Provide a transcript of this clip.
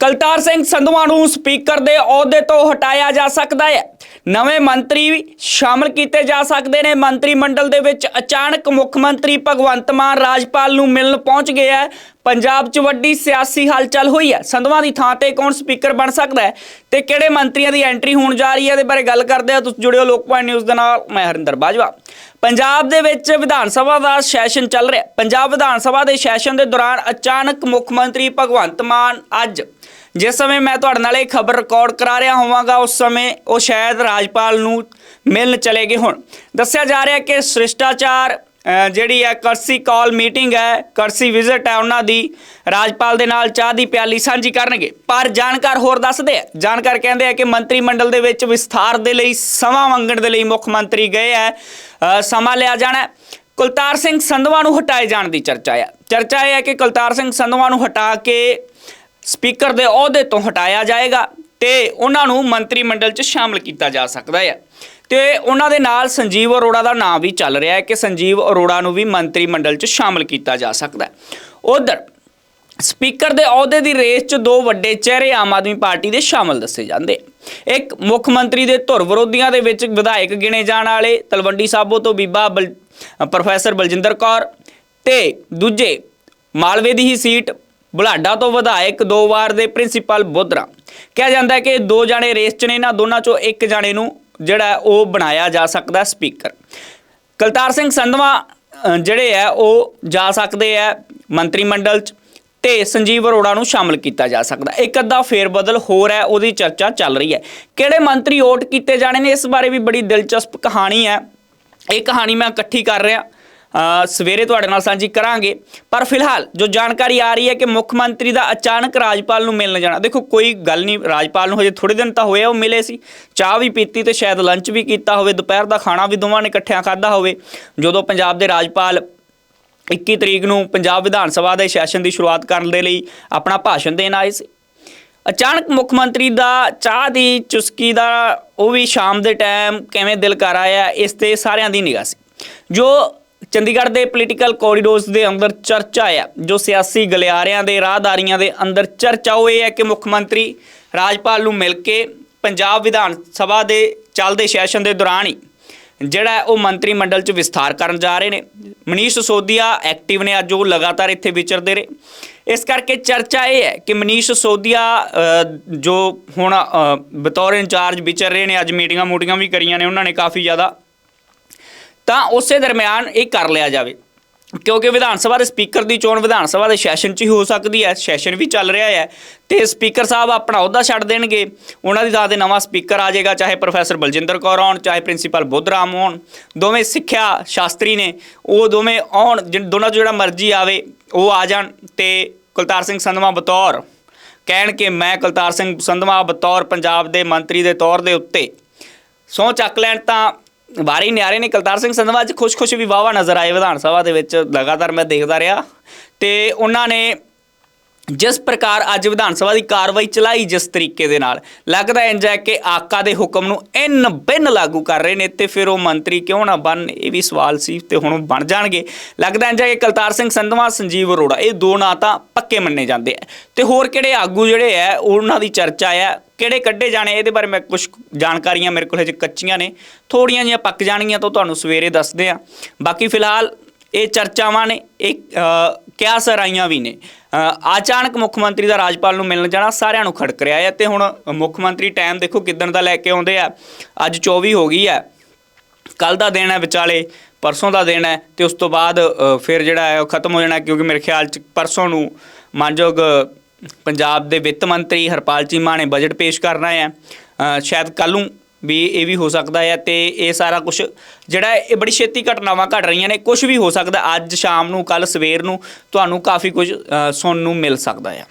ਕਲਤਾਰ ਸਿੰਘ ਸੰਧਵਾ ਨੂੰ ਸਪੀਕਰ ਦੇ ਅਹੁਦੇ ਤੋਂ ਹਟਾਇਆ ਜਾ ਸਕਦਾ ਹੈ। ਨਵੇਂ ਮੰਤਰੀ ਸ਼ਾਮਲ ਕੀਤੇ ਜਾ ਸਕਦੇ ਨੇ। ਮੰਤਰੀ ਮੰਡਲ ਦੇ ਵਿੱਚ ਅਚਾਨਕ ਮੁੱਖ ਮੰਤਰੀ ਭਗਵੰਤ ਮਾਨ ਰਾਜਪਾਲ ਨੂੰ ਮਿਲਣ ਪਹੁੰਚ ਗਿਆ ਹੈ। ਪੰਜਾਬ 'ਚ ਵੱਡੀ ਸਿਆਸੀ ਹਲਚਲ ਹੋਈ ਹੈ। ਸੰਧਵਾ ਦੀ ਥਾਂ ਤੇ ਕੌਣ ਸਪੀਕਰ ਬਣ ਸਕਦਾ ਹੈ ਤੇ ਕਿਹੜੇ ਮੰਤਰੀਆਂ ਦੀ ਐਂਟਰੀ ਹੋਣ ਜਾ ਰਹੀ ਹੈ ਇਹਦੇ ਬਾਰੇ ਗੱਲ ਕਰਦੇ ਆ ਤੁਸੀਂ ਜੁੜਿਓ ਲੋਕ ਲੋਕਪਾਲ ਨਿਊਜ਼ ਦੇ ਨਾਲ। ਮੈਂ ਹਰਿੰਦਰ ਬਾਜਵਾ। ਪੰਜਾਬ ਦੇ ਵਿੱਚ ਵਿਧਾਨ ਸਭਾ ਦਾ ਸੈਸ਼ਨ ਚੱਲ ਰਿਹਾ ਪੰਜਾਬ ਵਿਧਾਨ ਸਭਾ ਦੇ ਸੈਸ਼ਨ ਦੇ ਦੌਰਾਨ ਅਚਾਨਕ ਮੁੱਖ ਮੰਤਰੀ ਭਗਵੰਤ ਮਾਨ ਅੱਜ, ਜਿਸ ਸਮੇਂ ਮੈਂ ਤੁਹਾਡੇ ਨਾਲ ਇਹ ਖਬਰ ਰਿਕਾਰਡ ਕਰਾ ਰਿਹਾ ਹੋਵਾਂਗਾ, ਉਸ ਸਮੇਂ ਉਹ ਸ਼ਾਇਦ ਰਾਜਪਾਲ ਨੂੰ ਮਿਲਣ ਚਲੇ ਗਏ ਹੁਣ। ਦੱਸਿਆ ਜਾ ਰਿਹਾ ਕਿ ਸ਼੍ਰਿਸ਼ਟਾਚਾਰ ਜਿਹੜੀ ਹੈ ਕਰਸੀ ਕਾਲ ਮੀਟਿੰਗ ਹੈ ਕਰਸੀ ਵਿਜ਼ਿਟ ਹੈ ਉਹਨਾਂ ਦੀ, ਰਾਜਪਾਲ ਦੇ ਨਾਲ ਚਾਹ ਦੀ ਪਿਆਲੀ ਸਾਂਝੀ ਕਰਨਗੇ। ਪਰ ਜਾਣਕਾਰ ਹੋਰ ਦੱਸਦੇ ਆ, ਜਾਣਕਾਰ ਕਹਿੰਦੇ ਆ ਕਿ ਮੰਤਰੀ ਮੰਡਲ ਦੇ ਵਿੱਚ ਵਿਸਥਾਰ ਦੇ ਲਈ, ਸਮਾਂ ਮੰਗਣ ਦੇ ਲਈ ਮੁੱਖ ਮੰਤਰੀ ਗਏ ਹੈ ਸਮਾਂ ਲਿਆ ਜਾਣਾ ਕੁਲਤਾਰ ਸਿੰਘ ਸੰਧਵਾ ਨੂੰ ਹਟਾਏ ਜਾਣ ਦੀ ਚਰਚਾ ਹੈ ਚਰਚਾ ਇਹ ਹੈ ਕਿ ਕੁਲਤਾਰ ਸਿੰਘ ਸੰਧਵਾ ਨੂੰ ਹਟਾ ਕੇ ਸਪੀਕਰ ਦੇ ਅਹੁਦੇ ਤੋਂ ਹਟਾਇਆ ਜਾਏਗਾ ਤੇ ਉਹਨਾਂ ਨੂੰ ਮੰਤਰੀ ਮੰਡਲ 'ਚ ਸ਼ਾਮਲ ਕੀਤਾ ਜਾ ਸਕਦਾ ਹੈ ਤੇ ਉਹਨਾਂ ਦੇ ਨਾਲ ਸੰਜੀਵ ਅਰੋੜਾ ਦਾ ਨਾਮ ਵੀ ਚੱਲ ਰਿਹਾ ਹੈ ਕਿ ਸੰਜੀਵ ਅਰੋੜਾ ਨੂੰ ਵੀ ਮੰਤਰੀ ਮੰਡਲ 'ਚ ਸ਼ਾਮਲ ਕੀਤਾ ਜਾ ਸਕਦਾ ਹੈ। ਉਧਰ, ਸਪੀਕਰ ਦੇ ਅਹੁਦੇ ਦੀ ਰੇਸ 'ਚ ਦੋ ਵੱਡੇ ਚਿਹਰੇ ਆਮ ਆਦਮੀ ਪਾਰਟੀ ਦੇ ਸ਼ਾਮਲ ਦੱਸੇ ਜਾਂਦੇ ਇੱਕ ਮੁੱਖ ਮੰਤਰੀ ਦੇ ਧੁਰ ਵਿਰੋਧੀਆਂ ਦੇ ਵਿੱਚ ਵਿਧਾਇਕ ਗਿਣੇ ਜਾਣ ਵਾਲੇ ਤਲਵੰਡੀ ਸਾਬੋ ਤੋਂ ਬੀਬਾ ਬਲ- ਪ੍ਰੋਫੈਸਰ ਬਲਜਿੰਦਰ ਕੌਰ ਤੇ ਦੂਜੇ ਮਾਲਵੇ ਦੀ ਹੀ ਸੀਟ ਬੁਲਾਡਾ ਤੋਂ ਵਿਧਾਇਕ ਦੋ ਵਾਰ ਦੇ ਪ੍ਰਿੰਸੀਪਲ ਬੋਧਰਾ। ਕਿਹਾ ਜਾਂਦਾ ਹੈ ਕਿ ਦੋ ਜਾਣੇ ਰੇਸ 'ਚ ਨੇ, ਇਹਨਾਂ ਦੋਨਾਂ 'ਚੋਂ ਇੱਕ ਜਾਣੇ ਨੂੰ ਜਿਹੜਾ ਉਹ ਬਣਾਇਆ ਜਾ ਸਕਦਾ ਸਪੀਕਰ। ਕਲਤਾਰ ਸਿੰਘ ਸੰਧਵਾ ਜਿਹੜੇ ਆ ਉਹ ਜਾ ਸਕਦੇ ਆ ਮੰਤਰੀ ਮੰਡਲ 'ਚ ਤੇ ਸੰਜੀਵ ਅਰੋੜਾ ਨੂੰ ਸ਼ਾਮਲ ਕੀਤਾ ਜਾ ਸਕਦਾ ਇੱਕ ਅੱਧਾ ਫੇਰ ਬਦਲ ਹੋਰ ਹੈ, ਉਹਦੀ ਚਰਚਾ ਚੱਲ ਰਹੀ ਹੈ। ਕਿਹੜੇ ਮੰਤਰੀ ਓਟ ਕੀਤੇ ਜਾਣੇ ਨੇ, ਇਸ ਬਾਰੇ ਵੀ ਬੜੀ ਦਿਲਚਸਪ ਕਹਾਣੀ ਹੈ। ਇਹ ਕਹਾਣੀ ਮੈਂ ਇਕੱਠੀ ਕਰ ਰਿਹਾ। ਸਵੇਰੇ ਤੁਹਾਡੇ ਨਾਲ ਸਾਂਝੀ ਕਰਾਂਗੇ। ਪਰ ਫਿਲਹਾਲ ਜੋ ਜਾਣਕਾਰੀ ਆ ਰਹੀ ਹੈ ਕਿ ਮੁੱਖ ਮੰਤਰੀ ਦਾ ਅਚਾਨਕ ਰਾਜਪਾਲ ਨੂੰ ਮਿਲਣ ਜਾਣਾ। ਦੇਖੋ, ਕੋਈ ਗੱਲ ਨਹੀਂ, ਰਾਜਪਾਲ ਨੂੰ ਹਜੇ ਥੋੜੇ ਦਿਨ ਤਾਂ ਹੋਏ ਆ, ਉਹ ਮਿਲੇ ਸੀ। ਚਾਹ ਵੀ ਪੀਤੀ ਤੇ ਸ਼ਾਇਦ ਲੰਚ ਵੀ ਕੀਤਾ ਹੋਵੇ, ਦੁਪਹਿਰ ਦਾ ਖਾਣਾ ਵੀ ਦੋਵਾਂ ਨੇ ਇਕੱਠਿਆਂ ਖਾਦਾ ਹੋਵੇ। ਜਦੋਂ ਪੰਜਾਬ ਦੇ ਰਾਜਪਾਲ 21 ਤਰੀਕ ਨੂੰ ਪੰਜਾਬ ਵਿਧਾਨ ਸਭਾ ਦੇ ਸੈਸ਼ਨ ਦੀ ਸ਼ੁਰੂਆਤ ਕਰਨ ਦੇ ਲਈ ਆਪਣਾ ਭਾਸ਼ਣ ਦੇਣ ਆਏ ਸੀ। ਅਚਾਨਕ ਮੁੱਖ ਮੰਤਰੀ ਦਾ ਚਾਹ ਦੀ ਚੁਸਕੀ ਦਾ ਉਹ ਵੀ ਸ਼ਾਮ ਦੇ ਟਾਈਮ ਕਿਵੇਂ ਦਿਲ ਕਰ ਆਇਆ, ਇਸ ਤੇ ਸਾਰਿਆਂ ਦੀ ਨਿਗਾਹ ਸੀ। ਜੋ ਚੰਡੀਗੜ੍ਹ ਦੇ ਪੋਲੀਟੀਕਲ ਕੋਰੀਡੋਰਸ ਦੇ ਅੰਦਰ ਚਰਚਾ ਆ ਜੋ ਸਿਆਸੀ ਗਲਿਆਰਿਆਂ ਦੇ ਰਾਹਦਾਰੀਆਂ ਦੇ ਅੰਦਰ ਚਰਚਾ। ਉਹ ਇਹ ਹੈ ਕਿ ਮੁੱਖ ਮੰਤਰੀ ਰਾਜਪਾਲ ਨੂੰ ਮਿਲ ਕੇ ਪੰਜਾਬ ਵਿਧਾਨ ਸਭਾ ਦੇ ਚੱਲਦੇ ਸੈਸ਼ਨ ਦੇ ਦੌਰਾਨ ਹੀ ਜਿਹੜਾ ਉਹ ਮੰਤਰੀ ਮੰਡਲ ਚ ਵਿਸਥਾਰ ਕਰਨ ਜਾ ਰਹੇ ਨੇ। ਮਨੀਸ਼ ਸੋਦੀਆ ਐਕਟਿਵ ਨੇ, ਅੱਜ ਉਹ ਲਗਾਤਾਰ ਇੱਥੇ ਵਿਚਰਦੇ ਰਹੇ। ਇਸ ਕਰਕੇ ਚਰਚਾ ਇਹ ਹੈ ਕਿ ਮਨੀਸ਼ ਸੋਦੀਆ ਜੋ ਹੁਣ ਬਤੌਰ ਇੰਚਾਰਜ ਵਿਚਰ ਰਹੇ ਨੇ, ਅੱਜ ਮੀਟਿੰਗਾਂ ਮੂਟਿੰਗਾਂ ਵੀ ਕਰੀਆਂ ਨੇ, ਉਹਨਾਂ ਨੇ ਕਾਫੀ ਜ਼ਿਆਦਾ ਤਾਂ ਉਸੇ ਦਰਮਿਆਨ ਇਹ ਕਰ ਲਿਆ ਜਾਵੇ। ਕਿਉਂਕਿ ਵਿਧਾਨ ਸਭਾ ਦੇ ਸਪੀਕਰ ਦੀ ਚੋਣ ਵਿਧਾਨ ਸਭਾ ਦੇ ਸੈਸ਼ਨ 'ਚ ਹੀ ਹੋ ਸਕਦੀ ਹੈ, ਸੈਸ਼ਨ ਵੀ ਚੱਲ ਰਿਹਾ ਹੈ। ਤੇ ਸਪੀਕਰ ਸਾਹਿਬ ਆਪਣਾ ਅਹੁਦਾ ਛੱਡ ਦੇਣਗੇ। ਉਹਨਾਂ ਦੀ ਥਾਂ ਤੇ ਨਵਾਂ ਸਪੀਕਰ ਆ ਜਾਏਗਾ, ਚਾਹੇ ਪ੍ਰੋਫੈਸਰ ਬਲਜਿੰਦਰ ਕੌਰ ਆਉਣ, ਚਾਹੇ ਪ੍ਰਿੰਸੀਪਲ ਬੁੱਧਰਾਮ ਹੋਣ ਦੋਵੇਂ ਸਿੱਖਿਆ ਸ਼ਾਸਤਰੀ ਨੇ। ਉਹ ਦੋਵੇਂ ਆਉਣ, ਜਿਨ- ਦੋਨਾਂ 'ਚ ਜਿਹੜਾ ਮਰਜ਼ੀ ਆਵੇ, ਉਹ ਆ ਜਾਣ। ਤੇ ਕੁਲਤਾਰ ਸਿੰਘ ਸੰਧਵਾ ਬਤੌਰ ਕਹਿਣ ਕਿ ਮੈਂ ਕੁਲਤਾਰ ਸਿੰਘ ਸੰਧਵਾ ਬਤੌਰ ਪੰਜਾਬ ਦੇ ਮੰਤਰੀ ਦੇ ਤੌਰ ਦੇ ਉੱਤੇ। ਸਹੁੰ ਚੱਕ ਲੈਣ ਤਾਂ ਵਾਰੀ ਨਿਆਰੇ ਨੇ ਕਲਤਾਰ ਸਿੰਘ ਸੰਧਵਾ ਅੱਜ ਖੁਸ਼-ਖੁਸ਼ ਵੀ ਵਾਵਾ ਨਜ਼ਰ ਆਏ ਵਿਧਾਨ ਸਭਾ ਦੇ ਵਿੱਚ। ਲਗਾਤਾਰ ਮੈਂ ਦੇਖਦਾ ਰਿਹਾ ਤੇ ਉਹਨਾਂ ਨੇ ਜਿਸ ਪ੍ਰਕਾਰ ਅੱਜ ਵਿਧਾਨ ਸਭਾ ਦੀ ਕਾਰਵਾਈ ਚਲਾਈ ਜਿਸ ਤਰੀਕੇ ਦੇ ਨਾਲ, ਲੱਗਦਾ ਇੰਜ ਹੈ ਕਿ ਆਕਾ ਦੇ ਹੁਕਮ ਨੂੰ ਇੰਨ ਬਿੰਨ ਲਾਗੂ ਕਰ ਰਹੇ ਨੇ ਤੇ ਫਿਰ ਉਹ ਮੰਤਰੀ ਕਿਉਂ ਨਾ ਬਣ? ਇਹ ਵੀ ਸਵਾਲ ਸੀ ਤੇ ਹੁਣ ਉਹ ਬਣ ਜਾਣਗੇ। ਲੱਗਦਾ ਇੰਜ ਹੈ ਕਿ ਕਲਤਾਰ ਸਿੰਘ ਸੰਧਵਾ, ਸੰਜੀਵ ਅਰੋੜਾ, ਇਹ ਦੋ ਨਾਂ ਤਾਂ ਪੱਕੇ ਮੰਨੇ ਜਾਂਦੇ ਆ। ਤੇ ਹੋਰ ਕਿਹੜੇ ਆਗੂ ਜਿਹੜੇ ਆ, ਉਹਨਾਂ ਦੀ ਚਰਚਾ ਆ, ਕਿਹੜੇ ਕੱਢੇ ਜਾਣੇ ਇਹਦੇ ਬਾਰੇ ਮੈਂ ਕੁਝ ਜਾਣਕਾਰੀਆਂ ਮੇਰੇ ਕੋਲ ਹਜੇ ਕੱਚੀਆਂ ਨੇ। ਥੋੜੀਆਂ ਜਿਹੀਆਂ ਪੱਕ ਜਾਣਗੀਆਂ ਤਾਂ ਤੁਹਾਨੂੰ ਸਵੇਰੇ ਦੱਸਦੇ ਆ। ਬਾਕੀ ਫਿਲਹਾਲ ਇਹ ਚਰਚਾਵਾਂ ਨੇ ਇਹ ਕਿਆ ਸਰਾਈਆਂ ਵੀ ਨੇ। ਅ, ਅਚਾਨਕ ਮੁੱਖ ਮੰਤਰੀ ਦਾ ਰਾਜਪਾਲ ਨੂੰ ਮਿਲਣ ਜਾਣਾ ਸਾਰਿਆਂ ਨੂੰ ਖੜਕ ਰਿਹਾ ਹੈ ਤੇ ਹੁਣ ਮੁੱਖ ਮੰਤਰੀ ਟਾਈਮ ਦੇਖੋ ਕਿਦਣ ਦਾ ਲੈ ਕੇ ਆਉਂਦੇ ਆ। ਅੱਜ 24 ਹੋ ਗਈ ਹੈ। ਕੱਲ ਦਾ ਦਿਨ ਹੈ ਵਿਚਾਲੇ ਪਰਸੋਂ ਦਾ ਦਿਨ ਹੈ ਤੇ ਉਸ ਤੋਂ ਬਾਅਦ ਫਿਰ ਜਿਹੜਾ ਹੈ ਉਹ ਖਤਮ ਹੋ ਜਾਣਾ ਕਿਉਂਕਿ ਮੇਰੇ ਖਿਆਲ ਚ ਪਰਸੋਂ ਨੂੰ ਮਾਨਯੋਗ ਪੰਜਾਬ ਦੇ ਵਿੱਤ ਮੰਤਰੀ ਹਰਪਾਲ ਚੀਮਾ ਨੇ ਬਜਟ ਪੇਸ਼ ਕਰਨਾ ਹੈ। ਸ਼ਾਇਦ ਕੱਲ ਨੂੰ ਵੀ ਇਹ ਵੀ ਹੋ ਸਕਦਾ ਹੈ ਤੇ ਇਹ ਸਾਰਾ ਕੁਝ ਜਿਹੜਾ ਇਹ ਬੜੀ ਛੇਤੀ ਘਟਨਾਵਾਂ ਘਟ ਰਹੀਆਂ ਨੇ ਕੁਝ ਵੀ ਹੋ ਸਕਦਾ। ਅੱਜ ਸ਼ਾਮ ਨੂੰ ਕੱਲ ਸਵੇਰ ਨੂੰ ਤੁਹਾਨੂੰ ਕਾਫੀ ਕੁਝ ਸੁਣਨ ਨੂੰ ਮਿਲ ਸਕਦਾ ਹੈ